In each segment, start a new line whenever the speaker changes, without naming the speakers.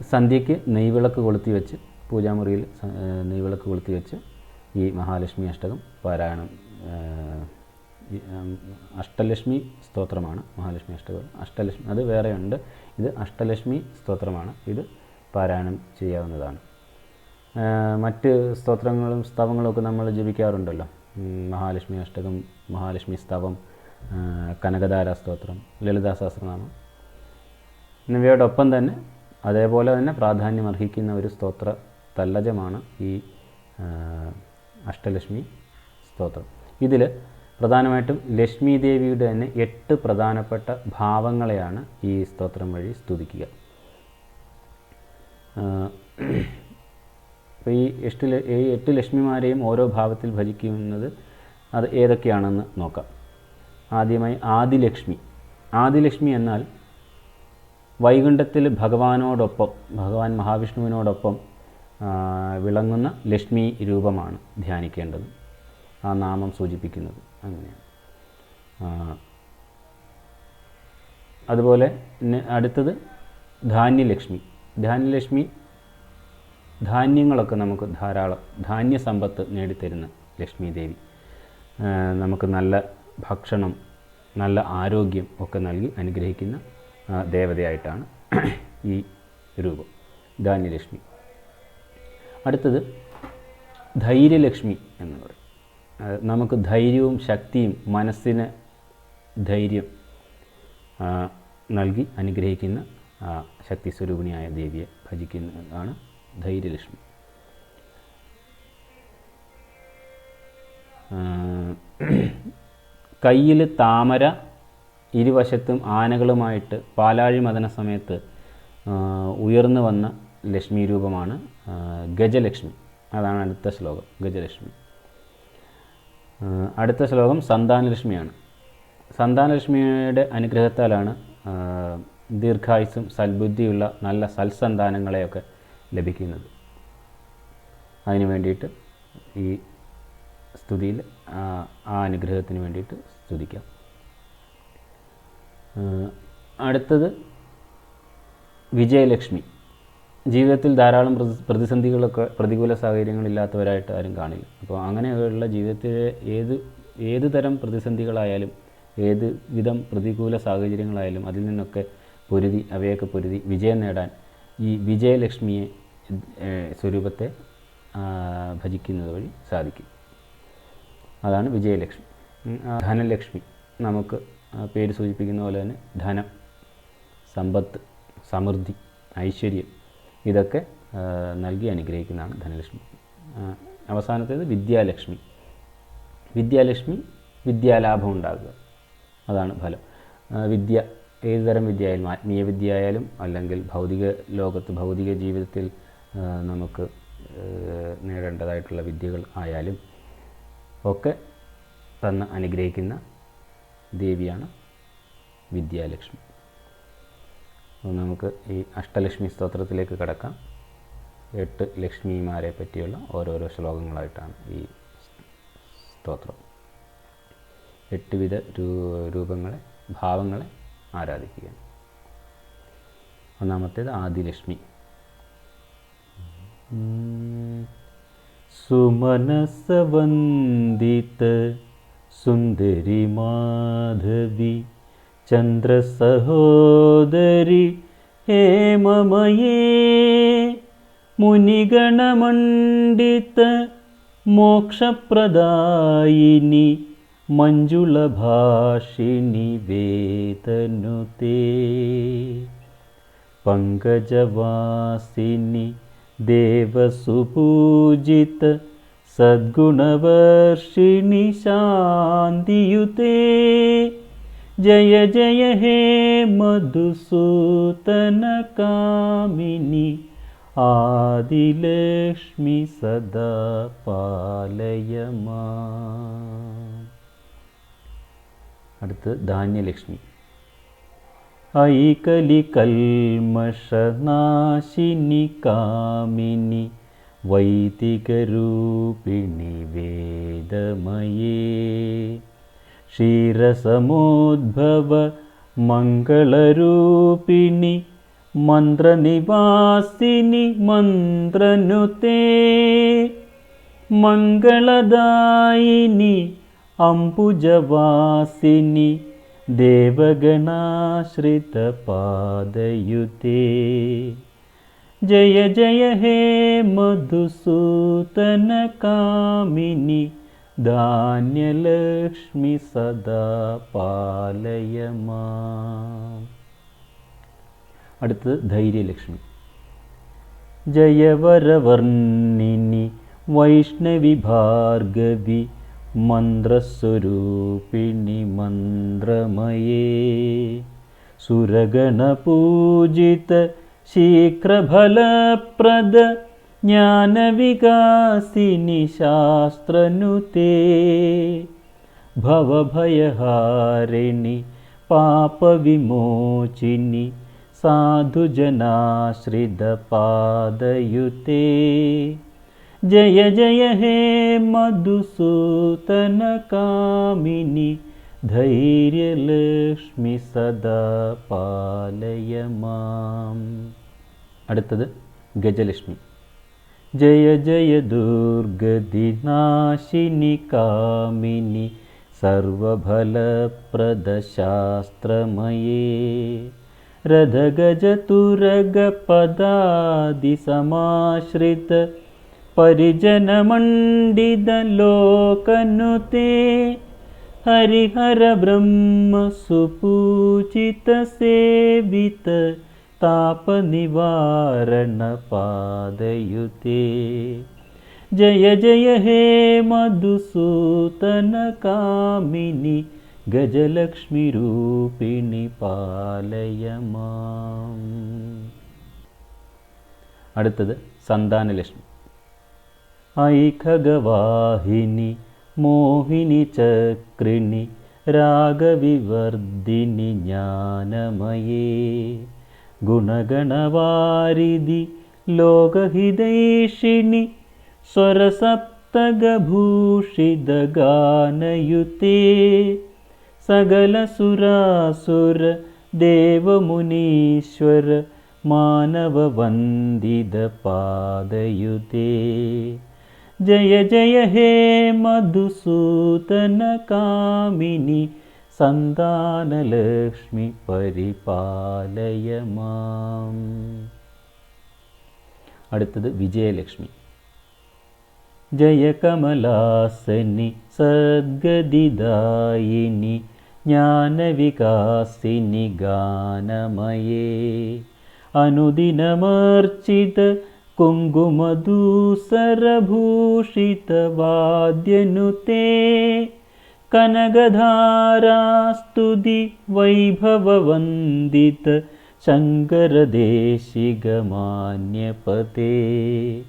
സന്ധ്യയ്ക്ക് നെയ്വിളക്ക് കൊളുത്തി വെച്ച് പൂജാമുറിയിൽ നെയ്വിളക്ക് കൊളുത്തി വെച്ച് ഈ മഹാലക്ഷ്മി അഷ്ടകം പാരായണം അഷ്ടലക്ഷ്മി സ്തോത്രമാണ് മഹാലക്ഷ്മി അഷ്ടകം. അഷ്ടലക്ഷ്മി അത് വേറെയുണ്ട്. ഇത് അഷ്ടലക്ഷ്മി സ്തോത്രമാണ്. ഇത് പാരായണം ചെയ്യാവുന്നതാണ്. മറ്റ് സ്തോത്രങ്ങളും സ്തവങ്ങളും ഒക്കെ നമ്മൾ ജപിക്കാറുണ്ടല്ലോ. മഹാലക്ഷ്മി അഷ്ടകം മഹാലക്ഷ്മി സ്തവം കനകധാര സ്തോത്രം ലളിതാ സഹസ്രനാമം. എന്നിവയോടൊപ്പം തന്നെ അതേപോലെ തന്നെ പ്രാധാന്യം അർഹിക്കുന്ന ഒരു സ്തോത്ര തല്ലജമാണ് ഈ അഷ്ടലക്ഷ്മി സ്തോത്രം. ഇതിൽ പ്രധാനമായിട്ടും ലക്ഷ്മി ദേവിയുടെ തന്നെ എട്ട് പ്രധാനപ്പെട്ട ഭാവങ്ങളെയാണ് ഈ സ്തോത്രം വഴി സ്തുതിക്കുക. അപ്പോൾ ഈ എട്ട് ഈ എട്ട് ലക്ഷ്മിമാരെയും ഓരോ ഭാവത്തിൽ ഭജിക്കുന്നത് അത് ഏതൊക്കെയാണെന്ന് നോക്കാം. ആദ്യമായി ആദിലക്ഷ്മി. ആദിലക്ഷ്മി എന്നാൽ വൈകുണ്ഠത്തിൽ ഭഗവാനോടൊപ്പം ഭഗവാൻ മഹാവിഷ്ണുവിനോടൊപ്പം വിളങ്ങുന്ന ലക്ഷ്മി രൂപമാണ് ധ്യാനിക്കേണ്ടത്. ആ നാമം സൂചിപ്പിക്കുന്നത് അങ്ങനെയാണ്. അതുപോലെ അടുത്തത് ധാന്യലക്ഷ്മി. ധാന്യലക്ഷ്മി ധാന്യങ്ങളൊക്കെ നമുക്ക് ധാരാളം ധാന്യ സമ്പത്ത് നേടിത്തരുന്ന ലക്ഷ്മി ദേവി. നമുക്ക് നല്ല ഭക്ഷണം നല്ല ആരോഗ്യം ഒക്കെ നൽകി അനുഗ്രഹിക്കുന്ന ദേവതയായിട്ടാണ് ഈ രൂപം. ധാന്യലക്ഷ്മി. അടുത്തത് ധൈര്യലക്ഷ്മി എന്ന് പറയും. നമുക്ക് ധൈര്യവും ശക്തിയും മനസ്സിന് ധൈര്യം നൽകി അനുഗ്രഹിക്കുന്ന ശക്തി സ്വരൂപിണിയായ ദേവിയെ ഭജിക്കുന്നതാണ് ധൈര്യലക്ഷ്മി. കയ്യിൽ താമര ഇരുവശത്തും ആനകളുമായിട്ട് പാലാഴി മദന സമയത്ത് ഉയർന്നു വന്ന ലക്ഷ്മി രൂപമാണ് ഗജലക്ഷ്മി. അതാണ് അടുത്ത ശ്ലോകം ഗജലക്ഷ്മി. അടുത്ത ശ്ലോകം സന്താനലക്ഷ്മിയാണ്. സന്താനലക്ഷ്മിയുടെ അനുഗ്രഹത്താലാണ് ദീർഘായുസും സൽബുദ്ധിയുള്ള നല്ല സൽസന്താനങ്ങളെയൊക്കെ ലഭിക്കുന്നത്. അതിന് വേണ്ടിയിട്ട് ഈ സ്തുതിയിൽ ആ അനുഗ്രഹത്തിന് വേണ്ടിയിട്ട് സ്തുതിക്കാം. അടുത്തത് വിജയലക്ഷ്മി. ജീവിതത്തിൽ ധാരാളം പ്രതിസന്ധികളൊക്കെ പ്രതികൂല സാഹചര്യങ്ങളില്ലാത്തവരായിട്ട് ആരും കാണില്ല. അപ്പോൾ അങ്ങനെയുള്ള ജീവിതത്തിലെ ഏത് ഏത് തരം പ്രതിസന്ധികളായാലും ഏത് വിധം പ്രതികൂല സാഹചര്യങ്ങളായാലും അതിൽ നിന്നൊക്കെ പൊരുതി അവയൊക്കെ പൊരുതി വിജയം നേടാൻ ഈ വിജയലക്ഷ്മിയെ സ്വരൂപത്തെ ഭജിക്കുന്നത് വഴി സാധിക്കും. അതാണ് വിജയലക്ഷ്മി. ധനലക്ഷ്മി നമുക്ക് പേര് സൂചിപ്പിക്കുന്ന പോലെ തന്നെ ധനം സമ്പത്ത് സമൃദ്ധി ഐശ്വര്യം ഇതൊക്കെ നൽകി അനുഗ്രഹിക്കുന്നതാണ് ധനലക്ഷ്മി. അവസാനത്തേത് വിദ്യാലക്ഷ്മി. വിദ്യാലക്ഷ്മി വിദ്യാലാഭം ഉണ്ടാകുക. അതാണ് ഫലം. വിദ്യ ഏത് തരം വിദ്യ ആയാലും ആത്മീയ വിദ്യ ആയാലും അല്ലെങ്കിൽ ഭൗതിക ലോകത്ത് ഭൗതിക ജീവിതത്തിൽ നമുക്ക് നേടേണ്ടതായിട്ടുള്ള വിദ്യകൾ ആയാലും ഒക്കെ തന്ന് അനുഗ്രഹിക്കുന്ന ദേവിയാണ് വിദ്യാലക്ഷ്മി. അപ്പോൾ നമുക്ക് ഈ അഷ്ടലക്ഷ്മി സ്തോത്രത്തിലേക്ക് കടക്കാം. എട്ട് ലക്ഷ്മിമാരെ പറ്റിയുള്ള ഓരോരോ ശ്ലോകങ്ങളായിട്ടാണ് ഈ സ്തോത്രം. എട്ട് വിധ രൂ- രൂപങ്ങളെ ഭാവങ്ങളെ ആരാധിക്കുക. ഒന്നാമത്തേത് ആദിലക്ഷ്മി. സുമനസവന്ദിത सुन्दरि माधवी चन्द्रसहोदरि हेममये मुनिगणमण्डित मोक्षप्रदायिनि मञ्जुलभाषिणि वेतनुते पङ्कजवासिनि देवसुपूजित സദ്ഗുണവർഷിണി ശാന്തിയുതേ ജയ ജയ ഹേ മധുസൂതന കാമിനി ആദിലക്ഷ്മി സദാ പാലയമാ അടുത്ത് ധാന്യലക്ഷ്മി ഐകലികൽമഷനാശിനി കാമിനി वैदिकरूपिणि वेदमये। क्षीरसमुद्भव मङ्गलरूपिणि मन्त्रनिवासिनि मन्त्रनुते। मङ्गलदायिनि अम्बुजवासिनि देवगणाश्रितपादयुते। ജയ ജയ ഹേ മധുസൂതനകാമിനി ധാന്യലക്ഷ്മി സദാ പാലയ മാം അടുത്തത് ധൈര്യലക്ഷ്മി. ജയവരവർണിനി വൈഷ്ണവി ഭാർഗവി മന്ത്രസ്വരൂപിണി മന്ത്രമയേ. സുരഗണപൂജിത शीघ्रफलप्रद ज्ञानविकासिनि शास्त्रनुते भवभयहारिणि पापविमोचिनि साधुजनाश्रितपादयुते। जय जय हे मधुसूतनकामिनि ധൈര്യലക്ഷ്മി സദാ പാലയ മാം അടുത്തത് ഗജലക്ഷ്മി ജയ ജയ ദുർഗതിനാശിനി കാമിനി സർവഫലപ്രദശാസ്ത്രമയേ രഥഗജതുരഗപദാദിസമാശ്രിത പരിജനമണ്ഡിതലോകനുതേ हरिहरब्रह्मसुपूजितसेवित तापनिवारणपादयुते जय जय हे मधुसूतनकामिनि ഗജലക്ഷ്മിരൂപിണി പാലയ മാം അടുത്തത് സന്താനലക്ഷ്മി ഐഖഗവാഹിനി मोहिनि चक्रिणि रागविवर्धिनि ज्ञानमये। गुणगणवारिधि लोकहिदैषिणि स्वरसप्तगभूषिदगानयुते सकलसुरासुरदेवमुनीश्वर मानववन्दितपादयुते। ജയ ജയ ഹേ മധുസൂതനകാമിനി സന്താനലക്ഷ്മി പരിപാലയ മാം. അടുത്തത് വിജയലക്ഷ്മി. ജയകമലാസനി സദ്ഗതിദായിനി ജ്ഞാനവികാസിനി ഗാനമയേ. അനുദിനമർച്ചിത കുങ്കുമധൂസരഭൂഷിതവാദ്യനുതേ. കനകധാരാസ്തുതി വൈഭവവന്ദിത ശങ്കരദേശികമാന്യപതേ.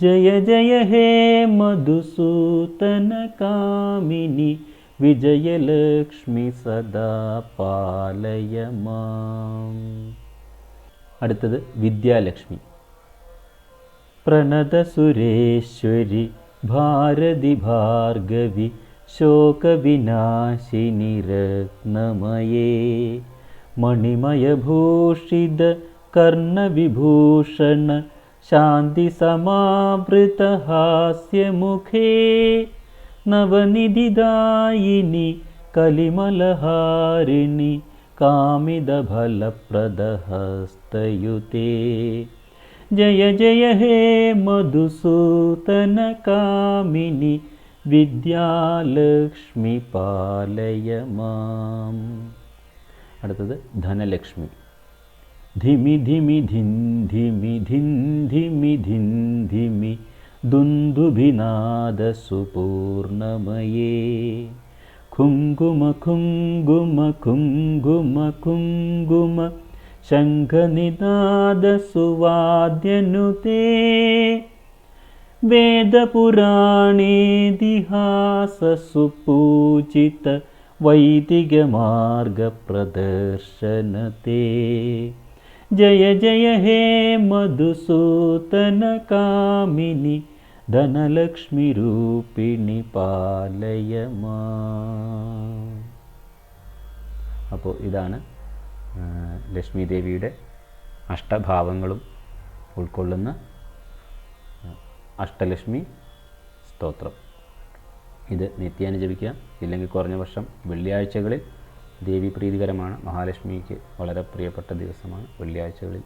ജയ ജയ ഹേ മധുസൂതനകാമിനി വിജയലക്ഷ്മി സദാ പാലയ മാം അടുത്തത് വിദ്യാലക്ഷ്മി. प्रणदसुरेश्वरि भारदिभार्गविशोकविनाशिनिरत्नमये मणिमयभूषितकर्णविभूषण शान्तिसमावृतहास्यमुखे नवनिधिदायिनि कलिमलहारिणि कामिदफलप्रदहस्तयुते। जय जय हे मधुसूतनकामिनि വിദ്യാലക്ഷ്മി പാലയ മാം അടുത്തത് ധനലക്ഷ്മി ധിമി ധിമി ധിൻ ധിമി ധിൻ ധിമി ധിൻ ധിമി ദുന്ദുഭിനാദസുപൂർണമയേ കുങ്കുമ കുങ്കുമ കുങ്കുമ കുങ്കുമ ശംഖനിനാദസുവാദ്യനുതേ വേദപുരാണേതിഹാസസുപൂജിത വൈദികമാർഗപ്രദർശനത്തെ ജയ ജയ ഹേ മധുസൂതനകാമിനി ധനലക്ഷ്മിരൂപിണി പാലയമാ. അപ്പോൾ ഇതാണ് ലക്ഷ്മി ദേവിയുടെ അഷ്ടഭാവങ്ങളും ഉൾക്കൊള്ളുന്ന അഷ്ടലക്ഷ്മി സ്തോത്രം. ഇത് നിത്യേന ജപിക്കാം ഇല്ലെങ്കിൽ കുറഞ്ഞ വർഷം വെള്ളിയാഴ്ചകളിൽ ദേവി പ്രീതികരമാണ്. മഹാലക്ഷ്മിക്ക് വളരെ പ്രിയപ്പെട്ട ദിവസമാണ്. വെള്ളിയാഴ്ചകളിൽ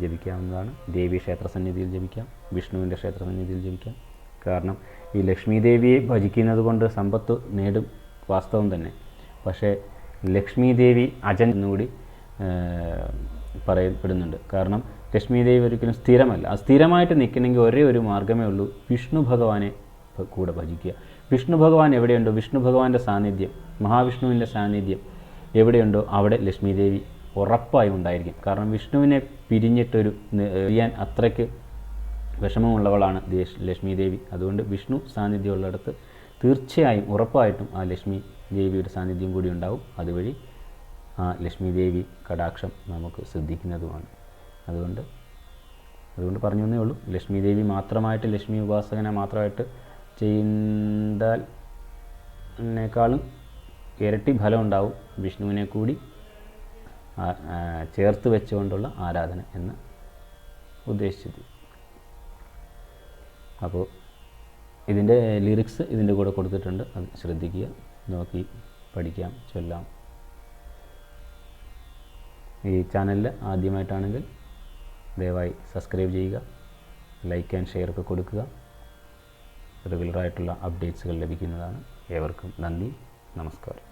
ജപിക്കാവുന്നതാണ്. ദേവി ക്ഷേത്ര സന്നിധിയിൽ ജപിക്കാം. വിഷ്ണുവിന്റെ ക്ഷേത്ര സന്നിധിയിൽ ജപിക്കാം. കാരണം ഈ ലക്ഷ്മി ദേവിയെ ഭജിക്കുന്നത് കൊണ്ട് സമ്പത്ത് നേടും വാസ്തവം തന്നെ. പക്ഷേ ലക്ഷ്മി ദേവി അജൻ എന്നുകൂടി പറയപ്പെടുന്നുണ്ട്. കാരണം ലക്ഷ്മി ദേവി ഒരിക്കലും സ്ഥിരമല്ല. ആ സ്ഥിരമായിട്ട് നിൽക്കണമെങ്കിൽ ഒരേ ഒരു മാർഗമേ ഉള്ളൂ. വിഷ്ണു ഭഗവാനെ കൂടെ ഭജിക്കുക. വിഷ്ണു ഭഗവാൻ എവിടെയുണ്ടോ? വിഷ്ണു ഭഗവാന്റെ സാന്നിധ്യം മഹാവിഷ്ണുവിന്റെ സാന്നിധ്യം എവിടെയുണ്ടോ? അവിടെ ലക്ഷ്മി ദേവി ഉറപ്പായും ഉണ്ടായിരിക്കും. കാരണം വിഷ്ണുവിനെ പിരിഞ്ഞിട്ടൊരു ചെയ്യാൻ അത്രയ്ക്ക് വിഷമമുള്ളവളാണ് ലക്ഷ്മി ദേവി. അതുകൊണ്ട് വിഷ്ണു സാന്നിധ്യമുള്ളിടത്ത് തീർച്ചയായും ഉറപ്പായിട്ടും ആ ലക്ഷ്മി ദേവിയുടെ സാന്നിധ്യം കൂടി ഉണ്ടാവും. അതുവഴി ആ ലക്ഷ്മി ദേവി കടാക്ഷം നമുക്ക് ശ്രദ്ധിക്കുന്നതുമാണ്. അതുകൊണ്ട് അതുകൊണ്ട് പറഞ്ഞു എന്നേ ഉള്ളൂ. ലക്ഷ്മി ദേവി മാത്രമായിട്ട് ലക്ഷ്മി ഉപാസകനെ മാത്രമായിട്ട് ചെയ്താൽ ിനേക്കാളും ഇരട്ടി ഫലം ഉണ്ടാവും വിഷ്ണുവിനെ കൂടി ചേർത്ത് വെച്ചുകൊണ്ടുള്ള ആരാധന എന്ന് ഉദ്ദേശിച്ചത്. അപ്പോൾ ഇതിന്റെ ലിറിക്സ് ഇതിന്റെ കൂടെ കൊടുത്തിട്ടുണ്ട്. അത് ശ്രദ്ധിക്കുക. നോക്കി പഠിക്കാം ചൊല്ലാം. ഈ ചാനലിൽ ആദ്യമായിട്ടാണെങ്കിൽ ദയവായി സബ്സ്ക്രൈബ് ചെയ്യുക ലൈക്ക് ആൻഡ് ഷെയർ ഒക്കെ കൊടുക്കുക. റെഗുലറായിട്ടുള്ള അപ്ഡേറ്റ്സുകൾ ലഭിക്കുന്നതാണ്. ഏവർക്കും നന്ദി നമസ്കാരം.